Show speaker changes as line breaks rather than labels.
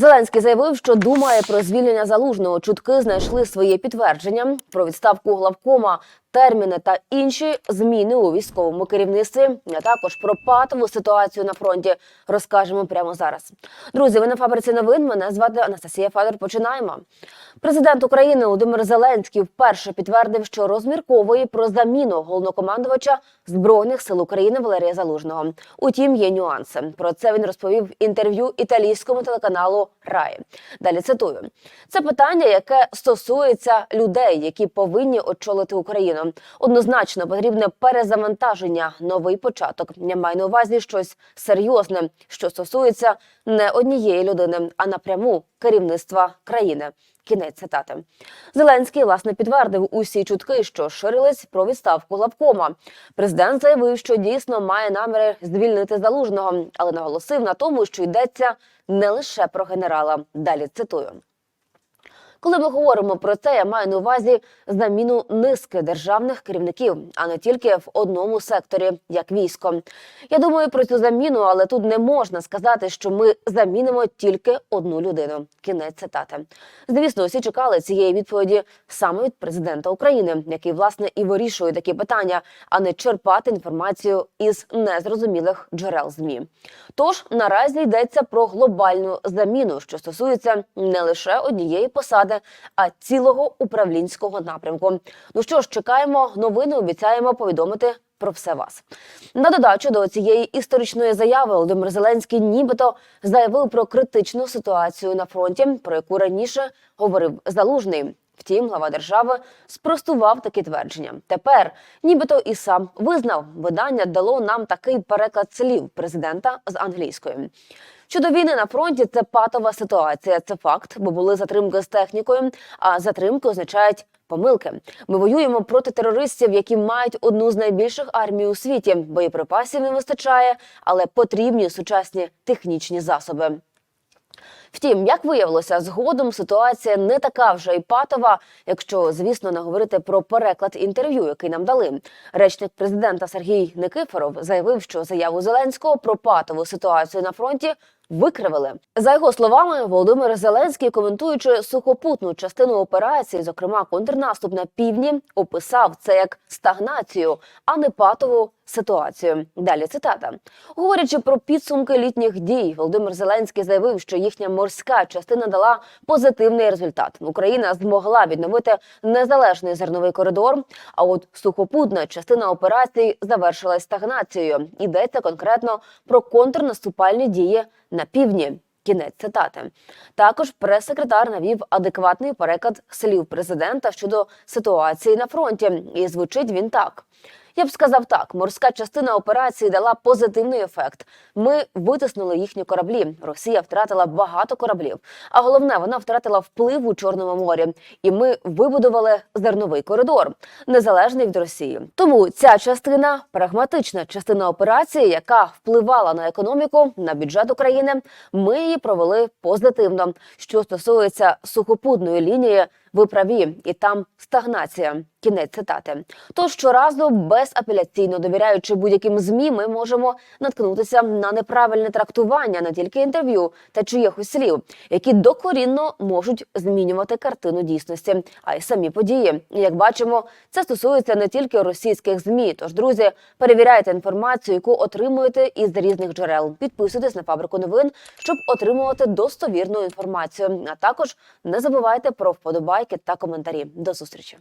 Зеленський заявив, що думає про звільнення залужного. Чутки знайшли своє підтвердження про відставку главкома, терміни та інші зміни у військовому керівництві, а також про патову ситуацію на фронті. Розкажемо прямо зараз. Друзі, ви на фабриці новин. Мене звати Анастасія Федор. Починаємо. Президент України Володимир Зеленський вперше підтвердив, що розмірковує про заміну головнокомандувача збройних сил України Валерія Залужного. Утім, є нюанси. Про це він розповів в інтерв'ю італійському телеканалу Раї. Далі цитую: це питання, яке стосується людей, які повинні очолити Україну. Однозначно потрібне перезавантаження, новий початок. Я маю на увазі щось серйозне, що стосується не однієї людини, а напряму керівництва країни. Кінець цитати. Зеленський власне підтвердив усі чутки, що ширились про відставку главкома. Президент заявив, що дійсно має наміри звільнити залужного, але наголосив на тому, що йдеться не лише про генерала. Далі цитую. Коли ми говоримо про це, я маю на увазі заміну низки державних керівників, а не тільки в одному секторі, як військо. Я думаю про цю заміну, але тут не можна сказати, що ми замінимо тільки одну людину. Кінець цитати. Звісно, всі чекали цієї відповіді саме від президента України, який власне і вирішує такі питання, а не черпати інформацію із незрозумілих джерел змі. Тож наразі йдеться про глобальну заміну, що стосується не лише однієї посади, а цілого управлінського напрямку. Ну що ж, чекаємо новини. Обіцяємо повідомити. Про все вас на додачу до цієї історичної заяви Володимир Зеленський нібито заявив про критичну ситуацію на фронті, про яку раніше говорив залужний. Втім, глава держави спростував такі твердження. Тепер, нібито і сам визнав, видання дало нам такий переклад слів президента з англійської. Щодо війни на фронті, це патова ситуація. Це факт, бо були затримки з технікою. А затримки означають помилки. Ми воюємо проти терористів, які мають одну з найбільших армій у світі. Боєприпасів не вистачає, але потрібні сучасні технічні засоби. Втім, як виявилося, згодом ситуація не така вже й патова, якщо, звісно, не говорити про переклад інтерв'ю, який нам дали. Речник президента Сергій Никифоров заявив, що заяву Зеленського про патову ситуацію на фронті викривили. За його словами, Володимир Зеленський, коментуючи сухопутну частину операції, зокрема контрнаступ на півдні, описав це як стагнацію, а не патову ситуацію. Далі цитата. Говорячи про підсумки літніх дій, Володимир Зеленський заявив, що їхня морська частина дала позитивний результат. Україна змогла відновити незалежний зерновий коридор. А от сухопутна частина операції завершилась стагнацією. Йдеться конкретно про контрнаступальні дії на півдні. Кінець цитати. Також прес-секретар навів адекватний переклад слів президента щодо ситуації на фронті, і звучить він так. Я б сказав так: морська частина операції дала позитивний ефект. Ми витиснули їхні кораблі. Росія втратила багато кораблів. А головне, вона втратила вплив у Чорному морі. І ми вибудували зерновий коридор, незалежний від Росії. Тому ця частина прагматична частина операції, яка впливала на економіку, на бюджет України. Ми її провели позитивно. Що стосується сухопутної лінії. Ви праві, і там стагнація. Кінець цитати. Тож щоразу безапеляційно довіряючи будь-яким змі, ми можемо наткнутися на неправильне трактування не тільки інтерв'ю та чиїхось слів, які докорінно можуть змінювати картину дійсності, а й самі події. Як бачимо, це стосується не тільки російських змі. Тож, друзі, перевіряйте інформацію, яку отримуєте із різних джерел. Підписуйтесь на фабрику новин, щоб отримувати достовірну інформацію. А також не забувайте про вподобайки та коментарі. До зустрічі.